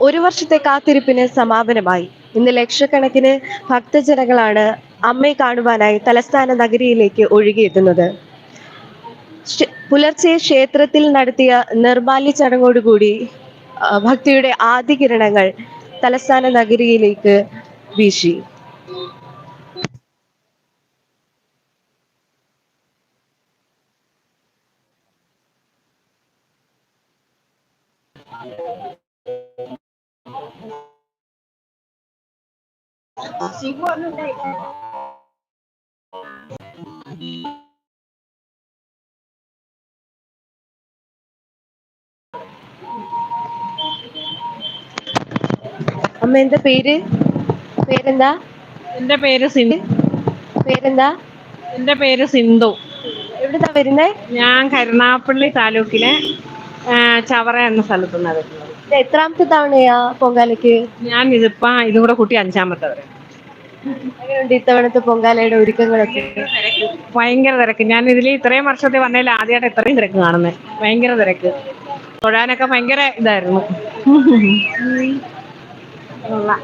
ഒരു വർഷത്തെ കാത്തിരിപ്പിന് സമാപനമായി. ഇന്ന് ലക്ഷക്കണക്കിന് ഭക്തജനങ്ങളാണ് അമ്മയെ കാണുവാനായി തലസ്ഥാന നഗരിയിലേക്ക് ഒഴുകിയെത്തുന്നത്. പുലർച്ചെ ക്ഷേത്രത്തിൽ നടത്തിയ നിർമാല്യ ചടങ്ങോടുകൂടി ഭക്തിയുടെ ആദ്യ കിരണങ്ങൾ തലസ്ഥാന നഗരിയിലേക്ക് വീശി. അമ്മ എന്താ പേര്? പേരെന്താ? എന്റെ പേര് സിന്ധു. പേരെന്താ? എന്റെ പേര് സിന്ധു. എവിടുന്നാ വരുന്നേ? ഞാൻ കരുണാപ്പള്ളി താലൂക്കിലെ ചവറ എന്ന സ്ഥലത്തുനിന്നാണ് വരുന്നത്. ഇത് എത്രാമത്തെ തവണയാ പൊങ്കാലയ്ക്ക് ഞാൻ ഇതിപ്പോ ഇതും കൂടെ കൂട്ടി അഞ്ചാമത്തെ വരെ എങ്ങനെയുണ്ട് ഇത്തവണത്തെ പൊങ്കാലയുടെ ഒരുക്കങ്ങളൊക്കെ ഭയങ്കര തിരക്ക് ഞാൻ ഇതിൽ ഇത്രയും വർഷത്തെ വന്നതിൽ ആദ്യമായിട്ട് ഇത്രയും തിരക്ക് കാണുന്നത് ഭയങ്കര തിരക്ക് തൊഴാനൊക്കെ ഭയങ്കര ഇതായിരുന്നു കൊള്ളാം.